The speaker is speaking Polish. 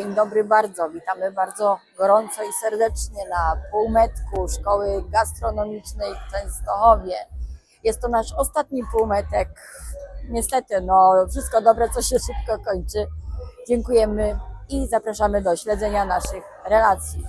Dzień dobry bardzo. Witamy bardzo gorąco i serdecznie na półmetku Szkoły Gastronomicznej w Częstochowie. Jest to nasz ostatni półmetek. Niestety, no wszystko dobre, co się szybko kończy. Dziękujemy i zapraszamy do śledzenia naszych relacji.